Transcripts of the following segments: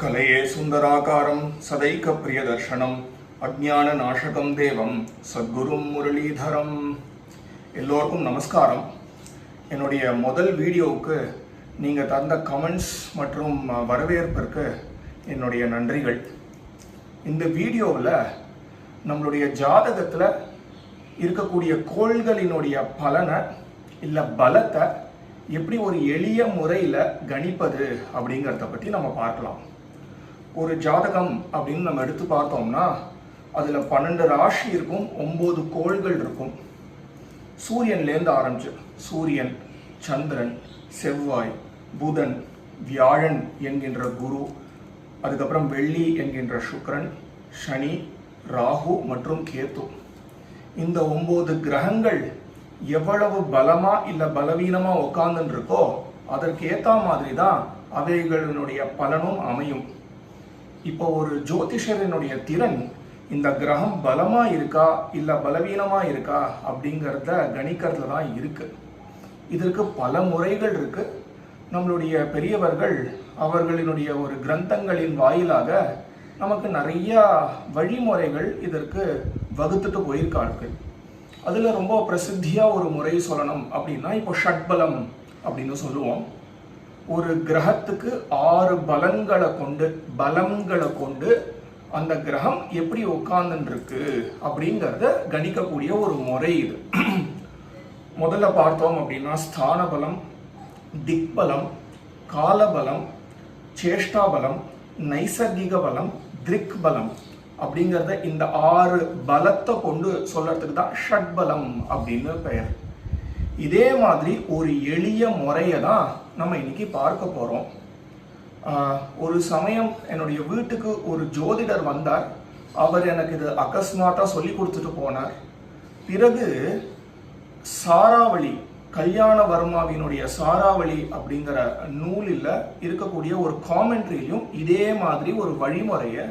கலையே சுந்தராகாரம் சதைக்க பிரியதர்ஷனம் அஜ்ஞான நாசகம் தேவம் சத்குரும் முரளிதரம். எல்லோருக்கும் நமஸ்காரம். என்னுடைய முதல் வீடியோவுக்கு நீங்கள் தந்த கமெண்ட்ஸ் மற்றும் வரவேற்பிற்கு என்னுடைய நன்றிகள். இந்த வீடியோவில் நம்மளுடைய ஜாதகத்தில் இருக்கக்கூடிய கோள்களினுடைய பலனை இல்லை பலத்தை எப்படி ஒரு எளிய முறையில் கணிப்பது அப்படிங்கிறத பற்றி நம்ம பார்க்கலாம். ஒரு ஜாதகம் அப்படின்னு நம்ம எடுத்து பார்த்தோம்னா அதில் பன்னெண்டு ராசி இருக்கும் ஒம்பது கோள்கள் இருக்கும். சூரியன்லேருந்து ஆரம்பிச்சு சூரியன் சந்திரன் செவ்வாய் புதன் வியாழன் என்கின்ற குரு அதுக்கப்புறம் வெள்ளி என்கின்ற சுக்ரன் சனி ராகு மற்றும் கேத்து. இந்த ஒம்பது கிரகங்கள் எவ்வளவு பலமா இல்லை பலவீனமாக உட்காந்துருக்கோ இருக்கோ அதற்கு மாதிரி தான் அவைகளினுடைய பலனும் அமையும். இப்போ ஒரு ஜோதிஷரினுடைய திறன் இந்த கிரகம் பலமா இருக்கா இல்ல பலவீனமா இருக்கா அப்படிங்கிறத கணிக்கிறதுல தான் இருக்கு. இதற்கு பல முறைகள் இருக்கு. நம்மளுடைய பெரியவர்கள் அவர்களினுடைய ஒரு கிரந்தங்களின் வாயிலாக நமக்கு நிறையா வழிமுறைகள் இதற்கு வகுத்துட்டு போயிருக்கார்கள். அதில் ரொம்ப பிரசித்தியாக ஒரு முறை சொல்லணும் அப்படின்னா இப்போ ஷட்பலம் அப்படின்னு சொல்லுவோம். ஒரு கிரகத்துக்கு ஆறு பலன்களை கொண்டு பலங்களை கொண்டு அந்த கிரகம் எப்படி உட்கார்ந்துருக்கு அப்படிங்கிறத கணிக்கக்கூடிய ஒரு முறை இது. முதல்ல பார்த்தோம் அப்படின்னா ஸ்தான பலம் திக்பலம் காலபலம் சேஷ்டாபலம் நைசர்கிக பலம் திரிக் பலம் அப்படிங்கிறத இந்த ஆறு பலத்தை கொண்டு சொல்றதுக்கு தான் ஷட்பலம் அப்படின்னு பெயர். இதே மாதிரி ஒரு எளிய முறையை தான் நம்ம இன்னைக்கு பார்க்க போகிறோம் ஒரு சமயம் என்னுடைய வீட்டுக்கு ஒரு ஜோதிடர் வந்தார். அவர் எனக்கு இது அகஸ்மாட்டாக சொல்லி கொடுத்துட்டு போனார். பிறகு சாராவளி கல்யாண வர்மாவினுடைய சாராவளி அப்படிங்கிற நூலில் இருக்கக்கூடிய ஒரு காமெண்ட்ரியிலையும் இதே மாதிரி ஒரு வழிமுறையை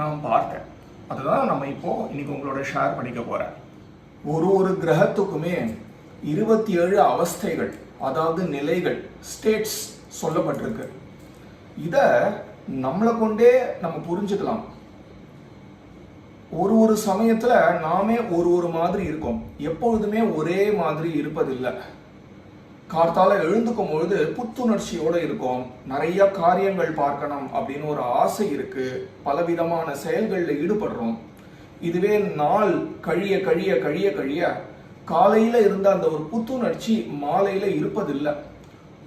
நான் பார்த்தேன். அதுதான் நம்ம இப்போ இன்னைக்கு உங்களோட ஷேர் பண்ணிக்க போகிறேன் ஒரு ஒரு கிரகத்துக்குமே இருபத்தி ஏழு அவஸ்தைகள் அதாவது நிலைகள் ஸ்டேட்ஸ் சொல்லப்பட்டிருக்கு. இதை நம்மளை கொண்டே நம்ம புரிஞ்சுக்கலாம். ஒரு ஒரு சமயத்தில் நாமே ஒரு ஒரு மாதிரி இருக்கோம். எப்பொழுதுமே ஒரே மாதிரி இருப்பதில்லை. கார்த்தால எழுந்துக்கும் பொழுது புத்துணர்ச்சியோடு இருக்கும். நிறைய காரியங்கள் பார்க்கணும் அப்படின்னு ஒரு ஆசை இருக்கு. பலவிதமான செயல்களில் ஈடுபடுறோம். இதுவே நாள் கழிய கழிய கழிய கழிய காலையில் இருந்த அந்த ஒரு புத்துணர்ச்சி மாலையில் இருப்பதில்லை.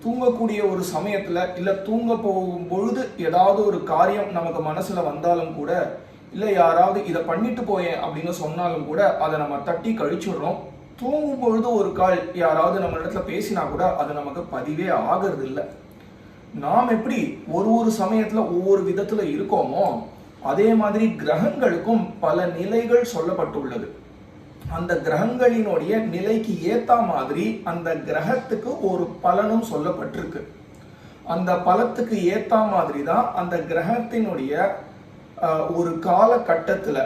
தூங்கக்கூடிய ஒரு சமயத்தில் இல்லை தூங்க போகும் பொழுது ஏதாவது ஒரு காரியம் நமக்கு மனசில் வந்தாலும் கூட இல்லை யாராவது இதை பண்ணிட்டு போயேன் அப்படின்னு சொன்னாலும் கூட அதை நம்ம தட்டி கழிச்சுடுறோம். தூங்கும் பொழுது ஒரு கால் யாராவது நம்ம இடத்துல பேசினா கூட அது நமக்கு பதிவே ஆகிறது இல்லை நாம் எப்படி ஒரு ஒரு சமயத்தில் ஒவ்வொரு விதத்தில் இருக்கோமோ அதே மாதிரி கிரகங்களுக்கும் பல நிலைகள் சொல்லப்பட்டுள்ளது. அந்த கிரகங்களினுடைய நிலைக்கு ஏற்ற மாதிரி அந்த கிரகத்துக்கு ஒரு பலனும் சொல்லப்பட்டிருக்கு. அந்த பலத்துக்கு ஏற்ற மாதிரி தான் அந்த கிரகத்தினுடைய ஒரு காலகட்டத்துல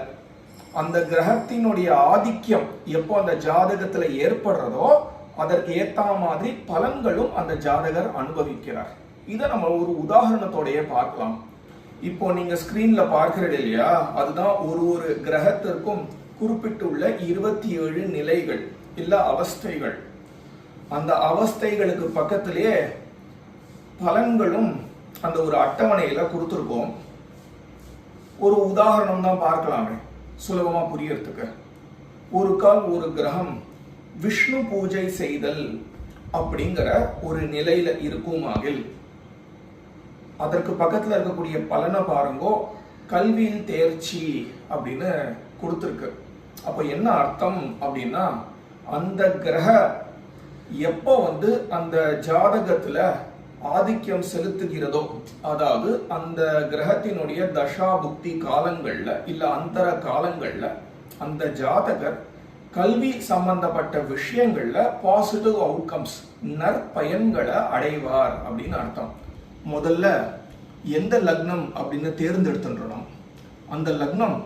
அந்த கிரகத்தினுடைய ஆதிக்கம் எப்போ அந்த ஜாதகத்துல ஏற்படுறதோ அதற்கு ஏற்ற மாதிரி பலன்களும் அந்த ஜாதகர் அனுபவிக்கிறார். இதை நம்ம ஒரு உதாரணத்தோடைய பார்க்கலாம். இப்போ நீங்க ஸ்கிரீன்ல பார்க்கறது இல்லையா? அதுதான் ஒரு ஒரு கிரகத்திற்கும் குறிப்பிட்டுள்ள இருபத்தி ஏழு நிலைகள் இல்ல அவஸ்தைகள். அந்த அவஸ்தைகளுக்கு பக்கத்திலேயே பலன்களும் அந்த ஒரு அட்டவணையில கொடுத்துருக்கோம். ஒரு உதாரணம் தான் பார்க்கலாமே சுலபமா புரியறதுக்கு. ஒரு கால் ஒரு கிரகம் விஷ்ணு பூஜை செய்தல் அப்படிங்கிற ஒரு நிலையில இருக்குமாகில் அதற்கு பக்கத்துல இருக்கக்கூடிய பலனை பாருங்கோ கல்வியில் தேர்ச்சி அப்படின்னு கொடுத்துருக்கு. அப்போ என்ன அர்த்தம் அப்படின்னா அந்த கிரக எப்போ வந்து அந்த ஜாதகத்தில் ஆதிக்கம் செலுத்துகிறதோ அதாவது அந்த கிரகத்தினுடைய தசா புக்தி காலங்களில் இல்லை அந்தர காலங்களில் அந்த ஜாதகர் கல்வி சம்பந்தப்பட்ட விஷயங்கள்ல பாசிட்டிவ் அவுட்கம்ஸ் நற்பயன்களை அடைவார் அப்படின்னு அர்த்தம். முதல்ல எந்த லக்னம் அப்படின்னு தேர்ந்தெடுத்துன்றோம் அந்த லக்னம்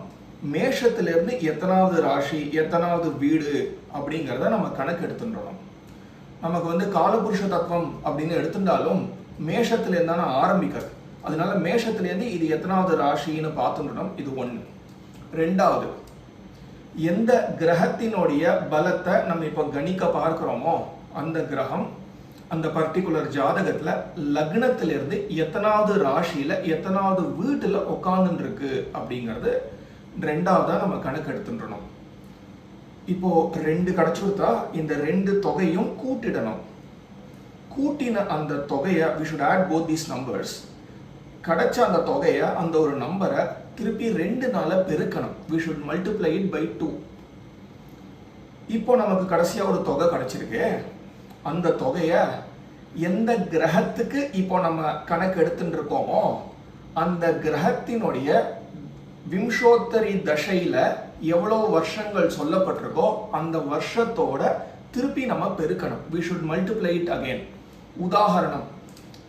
மேஷத்திலிருந்து எத்தனாவது ராசி எத்தனாவது வீடு அப்படிங்கிறத நம்ம கணக்கு எடுத்துன்றோம் நமக்கு வந்து காலபுருஷ தத்துவம் அப்படின்னு எடுத்துட்டாலும் மேஷத்துல தானே ஆரம்பிக்கிறது. அதனால மேஷத்துலேருந்து இது எத்தனாவது ராசின்னு பார்த்துட்டோம் இது ஒன்று ரெண்டாவது எந்த கிரகத்தினுடைய பலத்தை நம்ம இப்போ கணிக்க பார்க்குறோமோ அந்த கிரகம் அந்த பர்டிகுலர் ஜாதகத்தில் லக்னத்திலிருந்து எத்தனாவது ராசியில் எத்தனாவது வீட்டில் உட்காந்துருக்கு அப்படிங்கிறது ரெண்டாவதாக நம்ம கணக்கு எடுத்துட்டணும் இப்போ ரெண்டு கொடுத்தா இந்த ரெண்டு தொகையும் கூட்டிடணும். கூட்டின அந்த தொகையை we should add both these numbers கிடைச்ச அந்த தொகையை அந்த ஒரு நம்பரை திருப்பி ரெண்டு நாளில் பெருக்கணும். We should multiply it by two இப்போ நமக்கு கடைசியாக ஒரு தொகை கிடச்சிருக்கு. அந்த தொகையை எந்த கிரகத்துக்கு இப்போ நம்ம கணக்கு எடுத்துட்டு இருக்கோமோ அந்த கிரகத்தினுடைய விம்சோத்தரி தசையில எவ்வளவு வருஷங்கள் சொல்லப்பட்டிருக்கோ அந்த வருஷத்தோட திருப்பி நம்ம பெருக்கணும். We should multiply it again உதாரணம்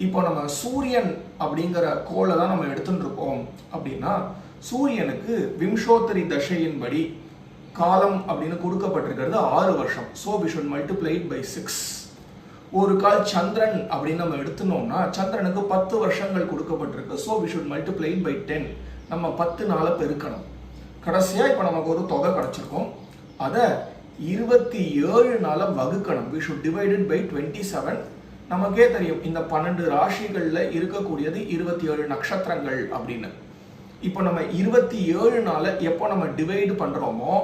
இப்போ நம்ம சூரியன் அப்படிங்கிற கோலை தான் நம்ம எடுத்துட்டு இருக்கோம் அப்படின்னா சூரியனுக்கு விம்சோத்தரி தசையின்படி காலம் அப்படின்னு கொடுக்கப்பட்டிருக்கிறது ஆறு வருஷம். So we should multiply by six ஒரு கால் சந்திரன் அப்படின்னு நம்ம எடுத்துனோம்னா சந்திரனுக்கு பத்து வருஷங்கள் கொடுக்கப்பட்டிருக்கு. So we should multiply by ten நம்ம பத்து நாளை பெருக்கணும். கடைசியாக இப்போ நமக்கு ஒரு தொகை கிடச்சிருக்கும். அதை இருபத்தி ஏழு நாளை வகுக்கணும். We should divided by twenty seven நமக்கே தெரியும் இந்த பன்னெண்டு ராசிகளில் இருக்கக்கூடியது இருபத்தி ஏழு நட்சத்திரங்கள் அப்படின்னு. இப்போ நம்ம இருபத்தி ஏழு நாளை எப்போ நம்ம டிவைடு பண்ணுறோமோ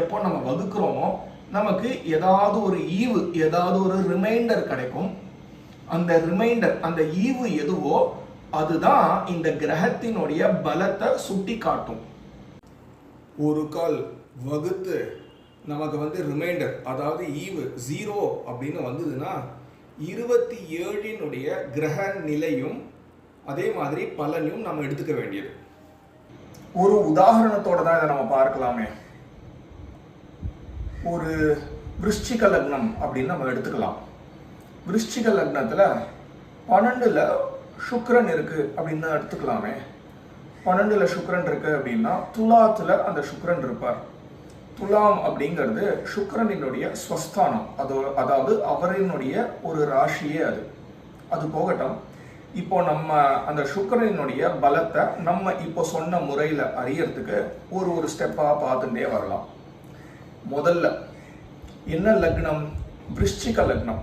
எப்போ நம்ம வகுக்கிறோமோ நமக்கு ஏதாவது ஒரு ஈவு ஏதாவது ஒரு ரிமைண்டர் கிடைக்கும். அந்த ரிமைண்டர் அந்த ஈவு எதுவோ அதுதான் இந்த கிரகத்தினுடைய பலத்தை சுட்டி காட்டும் ஒரு கால் வகுத்து நமக்கு வந்து ரிமைண்டர் அதாவது ஈவு ஜீரோ அப்படின்னு வந்ததுன்னா இருபத்தி ஏழினுடைய கிரக நிலையும் அதே மாதிரி பலனையும் நம்ம எடுத்துக்க வேண்டியது. ஒரு உதாரணத்தோட தான் இதை நம்ம பார்க்கலாமே. ஒரு விருஷ்டிக லக்னம் அப்படின்னு நம்ம எடுத்துக்கலாம். விருஷ்டிக லக்னத்துல பன்னெண்டுல சுக்கிரன் இருக்கு அப்படின்னு தான் எடுத்துக்கலாமே. பன்னெண்டுல சுக்கிரன் இருக்கு அப்படின்னா துலாத்துல அந்த சுக்கிரன் இருப்பார். துலாம் அப்படிங்கிறது சுக்கிரனினுடைய ஸ்வஸ்தானம். அது அதாவது அவரினுடைய ஒரு ராசியே அது. அது போகட்டும். இப்போ நம்ம அந்த சுக்கிரனினுடைய பலத்தை நம்ம இப்போ சொன்ன முறையில் அறியறதுக்கு ஒரு ஒரு ஸ்டெப்பாக பார்த்துட்டே வரலாம். முதல்ல என்ன லக்னம்? விருஷ்டிக லக்னம்.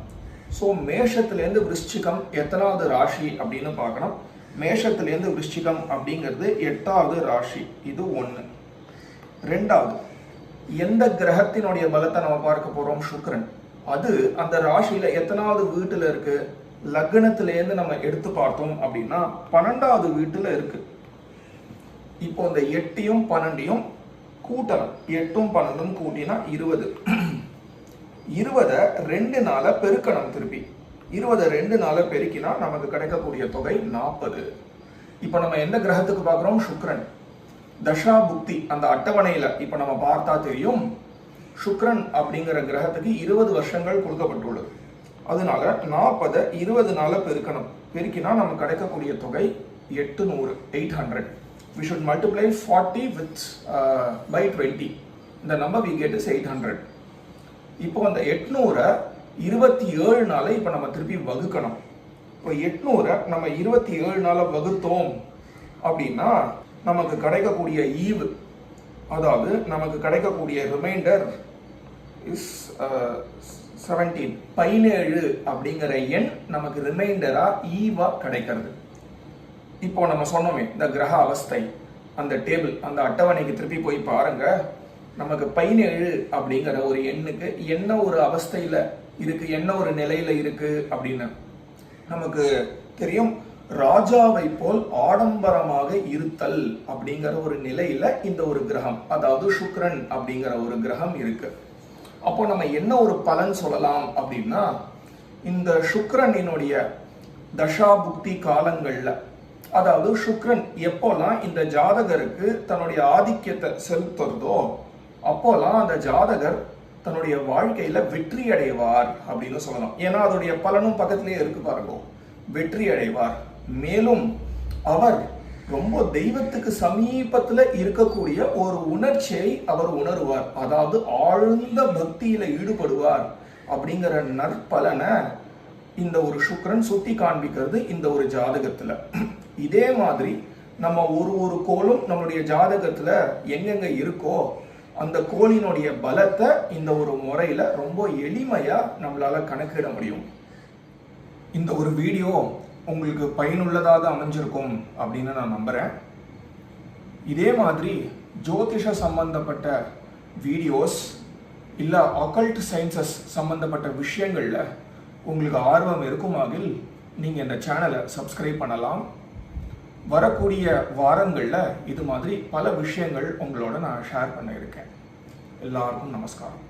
ஸோ மேஷத்துலேருந்து விருஷ்டிகம் எத்தனாவது ராசி அப்படின்னு பார்க்கணும். மேஷத்துலேருந்து விருஷ்டிகம் அப்படிங்கிறது எட்டாவது ராசி. இது ஒன்று ரெண்டாவது எந்த கிரகத்தினுடைய பலத்தை நம்ம பார்க்க போகிறோம் சுக்கரன். அது அந்த ராசியில் எத்தனாவது வீட்டில் இருக்குது லக்னத்திலேருந்து நம்ம எடுத்து பார்த்தோம் அப்படின்னா பன்னெண்டாவது வீட்டில் இருக்குது இப்போ இந்த எட்டையும் பன்னெண்டையும் கூட்டணும். எட்டும் பன்னெண்டும் கூட்டினா இருபது. இருபதை ரெண்டு நாளை பெருக்கணும் திருப்பி. இருபதை ரெண்டு நாளை பெருக்கினா நமக்கு கிடைக்கக்கூடிய தொகை நாற்பது இப்போ நம்ம எந்த கிரகத்துக்கு பார்க்குறோம்? சுக்ரன் தசா புக்தி அந்த அட்டவணையில் இப்போ நம்ம பார்த்தா தெரியும். சுக்ரன் அப்படிங்கிற கிரகத்துக்கு இருபது வருஷங்கள் கொடுக்கப்பட்டுள்ளது. அதனால நாற்பதை இருபது நாளை பெருக்கணும். பெருக்கினா நமக்கு கிடைக்கக்கூடிய தொகை எட்டு நூறு eight hundred we should multiply forty with by twenty இந்த number we get is eight hundred இப்போ அந்த எட்நூறை இருபத்தி ஏழு நாளை இப்போ நம்ம திருப்பி வகுக்கணும். இப்போ எட்நூறை நம்ம இருபத்தி ஏழு நாளை வகுத்தோம் அப்படின்னா நமக்கு கிடைக்கக்கூடிய ஈவு அதாவது நமக்கு கிடைக்கக்கூடிய ரிமைண்டர் இஸ் செவன்டீன் பதினேழு அப்படிங்கிற எண் நமக்கு ரிமைண்டராக ஈவா கிடைக்கிறது. இப்போ நம்ம சொன்னோமே இந்த கிரக அவஸ்தை அந்த டேபிள் அந்த அட்டவணைக்கு திருப்பி போய் பாருங்கள் நமக்கு பதினேழு அப்படிங்கிற ஒரு எண்ணுக்கு என்ன ஒரு அவஸ்தையில இருக்கு என்ன ஒரு நிலையில இருக்கு அப்படின்னு நமக்கு தெரியும். ராஜாவை போல் ஆடம்பரமாக இருத்தல் அப்படிங்கிற ஒரு நிலையில இந்த ஒரு கிரகம் அதாவது சுக்ரன் அப்படிங்கிற ஒரு கிரகம் இருக்கு. அப்போ நம்ம என்ன ஒரு பலன் சொல்லலாம் அப்படின்னா இந்த சுக்ரனினுடைய தசா புக்தி காலங்கள்ல அதாவது சுக்ரன் எப்போல்லாம் இந்த ஜாதகருக்கு தன்னுடைய ஆதிக்கத்தை செலுத்துறதோ அப்போல்லாம் அந்த ஜாதகர் தன்னுடைய வாழ்க்கையில வெற்றி அடைவார் அப்படின்னு சொல்லலாம். ஏன்னா அதோடைய பலனும் பக்கத்திலேயே இருக்கு பாருங்க. வெற்றி அடைவார் மேலும் அவர் ரொம்ப தெய்வத்துக்கு சமீபத்துல இருக்கக்கூடிய ஒரு உணர்ச்சியை அவர் உணருவார். அதாவது ஆழ்ந்த பக்தியில ஈடுபடுவார் அப்படிங்கிற நற்பலனை இந்த ஒரு சுக்கரன் சுட்டி காண்பிக்கிறது இந்த ஒரு ஜாதகத்துல. இதே மாதிரி நம்ம ஒரு ஒரு கோளும் நம்மளுடைய ஜாதகத்துல எங்கெங்க இருக்கோ அந்த கோளினுடைய பலத்தை இந்த ஒரு முறையில் ரொம்ப எளிமையாக நம்மளால் கணக்கிட முடியும். இந்த ஒரு வீடியோ உங்களுக்கு பயனுள்ளதாக அமைஞ்சிருக்கும் அப்படின்னு நான் நம்புகிறேன் இதே மாதிரி ஜோதிஷ சம்பந்தப்பட்ட வீடியோஸ் இல்லை அகல்ட் சயின்சஸ் சம்பந்தப்பட்ட விஷயங்களில் உங்களுக்கு ஆர்வம் இருக்குமாகில் நீங்கள் இந்த சேனலை சப்ஸ்கிரைப் பண்ணலாம். வரக்கூடிய வாரங்களில் இது மாதிரி பல விஷயங்கள் உங்களோட நான் ஷேர் பண்ண இருக்கேன். எல்லாருக்கும் நமஸ்காரம்.